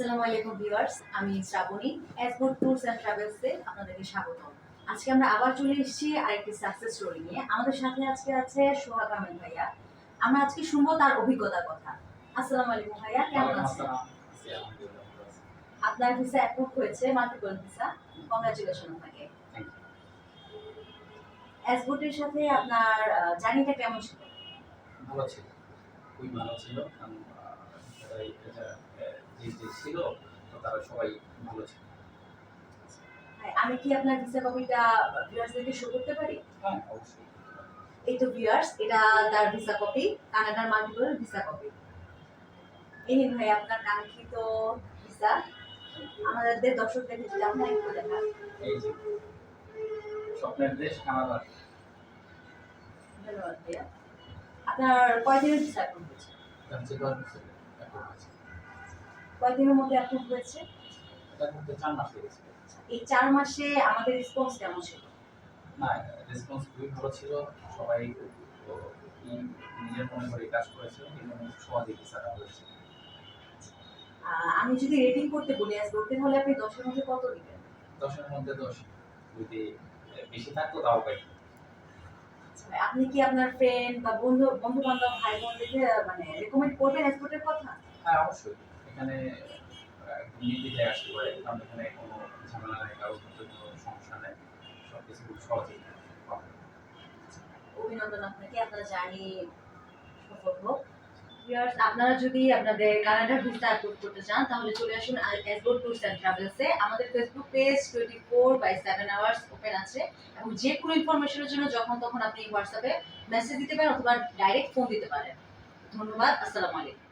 Viewers আমি শ্রাবণী এসবোর্ড tours and ট্রাভেলসে আপনাদেরকে স্বাগত আজকে আমরা আবার চলে এসেছি আরেকটি সাকসেস স্টোরি নিয়ে। আমাদের সাথে আজকে আছে সোহাগ আহমেদ ভাইয়া। আমরা আজকে শুনব তার অভিজ্ঞতার কথা। আসসালামু আলাইকুম ভাইয়া কেমন আছেন? আপনার ভিসা অ্যাপ্রুভ হয়েছে মাল্টিপল ভিসা কংগ্রাচুলেশন আপনাকে। এসবোর্ডের সাথে আপনার জার্নিটা কেমন ছিল? ভালো ছিল। খুবই ভালো ছিল। যে যে ছিল তো তারা সবাই ভালো ছিল। আমি কি আপনার ভিসা কপিটা ভিউয়ার্সদেরকে শো করতে পারি? হ্যাঁ অবশ্যই। এই তো ভিউয়ার্স এটা তার ভিসা কপি কানাডার মাল্টিপল ভিসা কপি এই নিন ভাই আপনার কাঙ্ক্ষিত ভিসা আমাদের যদি আপনার একটু এই যে স্বপ্নের দেশ কানাডা। ধন্যবাদ ভাইয়া। আপনার কয়দিনের ভিসা অ্যাপ্রুভ কয়দিনের মধ্যে অ্যাপ্রুভ হয়েছে। চার মাস লেগেছে। এই চার মাসে আমাদের রেসপন্স কেমন ছিল? না রেসপন্স খুবই ভালো ছিল। সবাই নিজের মনে করে কাজ করেছিল হয়েছে আমি যদি রেটিং করতে বলি আজ করতে হলে আপনি দশের মধ্যে কত দিবেন? দশের মধ্যে দশ। যদি বেশি থাকতো তাও পাই। ভাই, আপনি কি আপনার ফ্রেন্ড বা বন্ধু বন্ধু বান্ধব ভাই বোনদেরকে মানে রেকমেন্ড করবেন এক্সপোর্টের কথা? হ্যাঁ অবশ্যই। এখানে একদম আসতে পারে কারণ এখানে কোনো ঝামেলা নেই কাগজপত্রের কোনো সমস্যা নেই। সব কিছু খুব সহজেই অভিনন্দন আপনাকে আপনার জার্নি ভিউয়ার্স আপনারা যদি আপনাদের কানাডার ভিসা অ্যাপ্রুভ করতে চান, তাহলে চলে আসুন এসবোর্ড ট্যুরস অ্যান্ড ট্রাভেলসে আমাদের Facebook page twenty four by seven hours open আছে এবং যে কোনো ইনফরমেশনের জন্য যখন তখন আপনি হোয়াটসঅ্যাপে মেসেজ দিতে পারেন অথবা ডাইরেক্ট ফোন দিতে পারেন। ধন্যবাদ, আসসালামু আলাইকুম।